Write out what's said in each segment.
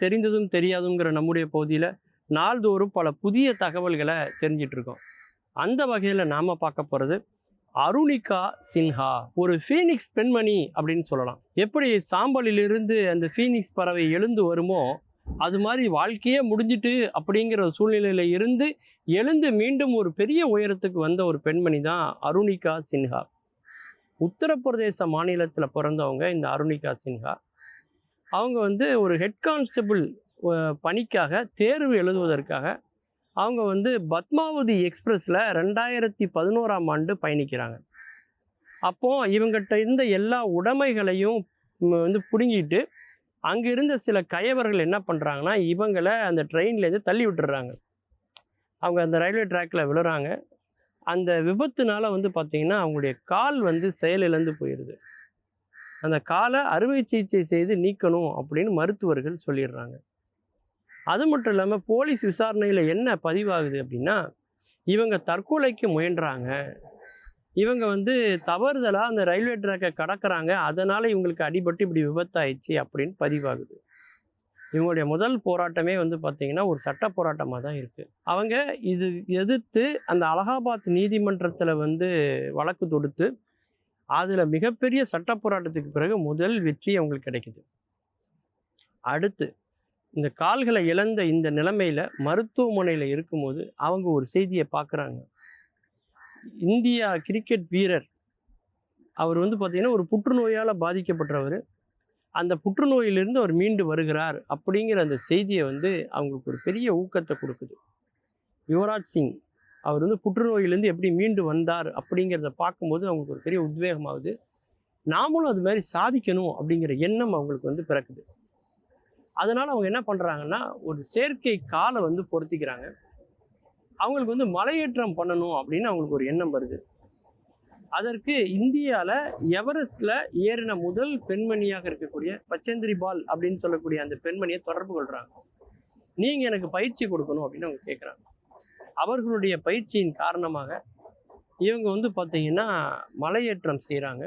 தெரிந்ததும் தெரியாதுங்கிற நம்முடைய பகுதியில் நாள்தோறும் பல புதிய தகவல்களை தெரிஞ்சிட்ருக்கோம் அந்த வகையில் நாம் பார்க்க போகிறது அருணிகா சின்ஹா ஒரு ஃபீனிக்ஸ் பெண்மணி அப்படின்னு சொல்லலாம். எப்படி சாம்பலிலிருந்து அந்த ஃபீனிக்ஸ் பறவை எழுந்து வருமோ அது மாதிரி வாழ்க்கையே முடிஞ்சிட்டு அப்படிங்கிற சூழ்நிலையில் இருந்து எழுந்து மீண்டும் ஒரு பெரிய உயரத்துக்கு வந்த ஒரு பெண்மணி தான் அருணிகா சின்ஹா. உத்தரப்பிரதேச மாநிலத்தில் பிறந்தவங்க இந்த அருணிகா சின்ஹா. அவங்க வந்து ஒரு ஹெட் கான்ஸ்டபிள் பணிக்காக தேர்வு எழுதுவதற்காக அவங்க வந்து பத்மாவதி எக்ஸ்பிரஸில் ரெண்டாயிரத்தி பதினோராம் ஆண்டு பயணிக்கிறாங்க. அப்போது இவங்ககிட்ட இருந்த எல்லா உடைமைகளையும் வந்து பிடுங்கிட்டு அங்கே இருந்த சில கயவர்கள் என்ன பண்ணுறாங்கன்னா இவங்களை அந்த ட்ரெயின்லேருந்து தள்ளி விட்டுறாங்க. அவங்க அந்த ரயில்வே ட்ராக்ல விழுறாங்க. அந்த விபத்துனால வந்து பார்த்திங்கன்னா அவங்களுடைய கால் வந்து செயலிழந்து போயிடுது அந்த காலை அறுவை சிகிச்சை செய்து நீக்கணும் அப்படின்னு மருத்துவர்கள் சொல்லிடுறாங்க. அது மட்டும் இல்லாமல் போலீஸ் விசாரணையில் என்ன பதிவாகுது அப்படின்னா இவங்க தற்கொலைக்கு முயன்றாங்க. இவங்க வந்து தவறுதலாக அந்த ரயில்வே ட்ராக்கை கடக்கிறாங்க. அதனால் இவங்களுக்கு அடிபட்டு இப்படி விபத்தாயிடுச்சு அப்படின்னு பதிவாகுது. இவங்களுடைய முதல் போராட்டமே வந்து பார்த்திங்கன்னா ஒரு சட்ட போராட்டமாக தான் இருக்குது அவங்க இது எதிர்த்து அந்த அலகாபாத் நீதிமன்றத்தில் வந்து வழக்கு தொடுத்து அதில் மிகப்பெரிய சட்ட போராட்டத்துக்கு பிறகு முதல் வெற்றி அவங்களுக்கு கிடைக்குது. அடுத்து இந்த கால்களை இழந்த இந்த நிலைமையில் மருத்துவமனையில் இருக்கும்போது அவங்க ஒரு செய்தியை பார்க்குறாங்க. இந்தியா கிரிக்கெட் வீரர் அவர் வந்து பார்த்திங்கன்னா ஒரு புற்றுநோயால் பாதிக்கப்பட்டவர். அந்த புற்றுநோயிலிருந்து அவர் மீண்டு வருகிறார் அப்படிங்கிற அந்த செய்தியை வந்து அவங்களுக்கு ஒரு பெரிய ஊக்கத்தை கொடுக்குது. யுவராஜ் சிங் அவர் வந்து புற்றுநோயிலேருந்து எப்படி மீண்டு வந்தார் அப்படிங்கிறத பார்க்கும்போது அவங்களுக்கு ஒரு பெரிய உத்வேகமாகுது. நாமளும் அது மாதிரி சாதிக்கணும் அப்படிங்கிற எண்ணம் அவங்களுக்கு வந்து பிறக்குது. அதனால் அவங்க என்ன பண்ணுறாங்கன்னா ஒரு செயற்கை காலை வந்து பொருத்திக்கிறாங்க. அவங்களுக்கு வந்து மலையேற்றம் பண்ணணும் அப்படின்னு அவங்களுக்கு ஒரு எண்ணம் வருது. அதற்கு இந்தியாவில் எவரெஸ்டில் ஏறின முதல் பெண்மணியாக இருக்கக்கூடிய பச்சேந்திரி பால் அப்படின்னு சொல்லக்கூடிய அந்த பெண்மணியை தொடர்பு கொள்கிறாங்க நீங்கள் எனக்கு பயிற்சி கொடுக்கணும் அப்படின்னு அவங்க கேட்குறாங்க அவர்களுடைய பயிற்சியின் காரணமாக இவங்க வந்து பார்த்திங்கன்னா மலையேற்றம் செய்கிறாங்க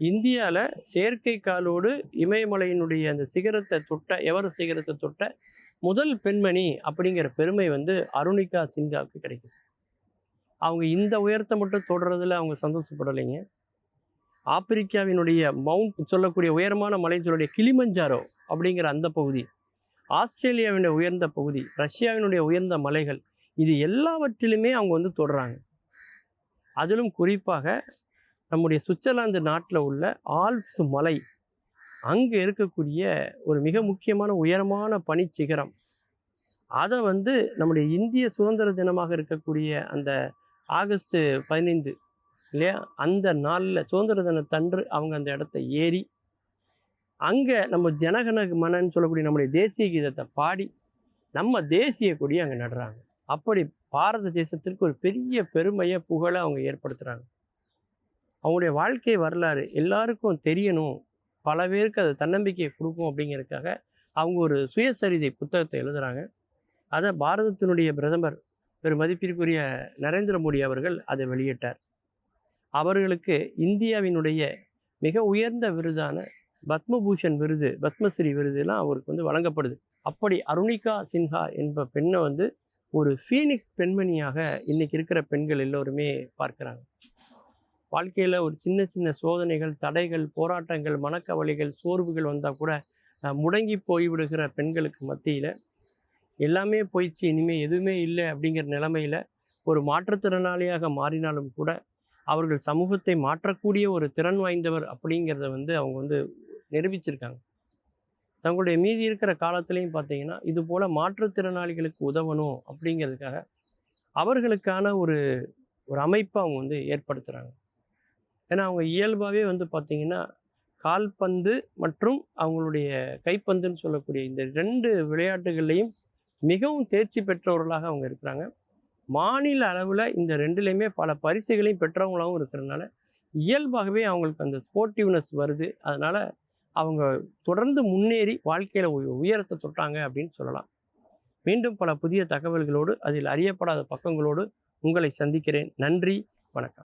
இந்தியாவில் செயற்கை காலோடு இமயமலையினுடைய அந்த சிகரத்தை தொட்ட எவர சிகரத்தை தொட்ட முதல் பெண்மணி அப்படிங்கிற பெருமை வந்து அருணிகா சின்ஹாவுக்கு கிடைக்குது. அவங்க இந்த உயரத்தை மட்டும் தொடர்றதுல அவங்க சந்தோஷப்படலைங்க. ஆப்பிரிக்காவினுடைய மவுண்ட் சொல்லக்கூடிய உயரமான மலை சொல்லக்கூடிய கிளிமஞ்சாரோ அப்படிங்கிற அந்த பகுதி ஆஸ்திரேலியாவினுடைய உயர்ந்த பகுதி ரஷ்யாவினுடைய உயர்ந்த மலைகள் இது எல்லாவற்றிலுமே அவங்க வந்து தொடுறாங்க. அதிலும் குறிப்பாக நம்முடைய சுவிட்சர்லாந்து நாட்டில் உள்ள ஆல்ப்ஸ் மலை அங்கே இருக்கக்கூடிய ஒரு மிக முக்கியமான உயரமான பனிச்சிகரம். அதை வந்து நம்முடைய இந்திய சுதந்திர தினமாக இருக்கக்கூடிய அந்த ஆகஸ்ட் பதினைந்து இல்லையா? அந்த நாளில் சுதந்திர தினத்தன்று அவங்க அந்த இடத்த ஏறி அங்கே நம்ம ஜனகன மனன்னு சொல்லக்கூடிய நம்முடைய தேசிய கீதத்தை பாடி நம்ம தேசிய கொடி அங்கே நடுறாங்க. அப்படி பாரத தேசத்திற்கு ஒரு பெரிய பெருமையை புகழை அவங்க ஏற்படுத்துகிறாங்க அவங்களுடைய வாழ்க்கை வரலாறு எல்லாருக்கும் தெரியணும். பல பேருக்கு அது தன்னம்பிக்கையை கொடுக்கும் அப்படிங்கிறதுக்காக அவங்க ஒரு சுயசரிதை புத்தகத்தை எழுதுகிறாங்க அதை பாரதத்தினுடைய பிரதமர் பெரும் மதிப்பிற்குரிய நரேந்திர மோடி அவர்கள் அதை வெளியிட்டார். அவர்களுக்கு இந்தியாவினுடைய மிக உயர்ந்த விருதான பத்மபூஷன் விருது பத்மஸ்ரீ விருதுலாம் அவருக்கு வந்து வழங்கப்படுது. அப்படி அருணிகா சின்ஹா என்ப பெண்ணை வந்து ஒரு ஃபீனிக்ஸ் பெண்மணியாக இன்றைக்கி இருக்கிற பெண்கள் எல்லோருமே பார்க்குறாங்க. வாழ்க்கையில் ஒரு சின்ன சின்ன சோதனைகள் தடைகள் போராட்டங்கள் மனக்கவலைகள் சோர்வுகள் வந்தால் கூட முடங்கி போய்விடுகிற பெண்களுக்கு மத்தியில் எல்லாமே போயிடுச்சு. இனிமேல் எதுவுமே இல்லை அப்படிங்கிற நிலைமையில் ஒரு மாற்றுத்திறனாளியாக மாறினாலும் கூட அவர்கள் சமூகத்தை மாற்றக்கூடிய ஒரு திறன் வாய்ந்தவர் அப்படிங்கிறத வந்து அவங்க வந்து நிரூபிச்சிருக்காங்க. தங்களுடைய மீதி இருக்கிற காலத்துலேயும் பார்த்தீங்கன்னா இது போல் மாற்றுத்திறனாளிகளுக்கு உதவணும் அப்படிங்கிறதுக்காக அவர்களுக்கான ஒரு ஒரு அமைப்பை அவங்க வந்து ஏற்படுத்துகிறாங்க ஏன்னா அவங்க இயல்பாகவே வந்து பார்த்திங்கன்னா கால்பந்து மற்றும் அவங்களுடைய கைப்பந்துன்னு சொல்லக்கூடிய இந்த ரெண்டு விளையாட்டுகள்லையும் மிகவும் தேர்ச்சி பெற்றவர்களாக அவங்க இருக்கிறாங்க. மாநில அளவில் இந்த ரெண்டுலேயுமே பல பரிசுகளையும் பெற்றவங்களாகவும் இருக்கிறதுனால இயல்பாகவே அவங்களுக்கு அந்த ஸ்போர்ட்டிவ்னஸ் வருது. அதனால் அவங்க தொடர்ந்து முன்னேறி வாழ்க்கையில் உயரத்தை தொட்டாங்க அப்படின்னு சொல்லலாம். மீண்டும் பல புதிய தகவல்களோடு அதில் அறியப்படாத பக்கங்களோடு உங்களை சந்திக்கிறேன். நன்றி வணக்கம்.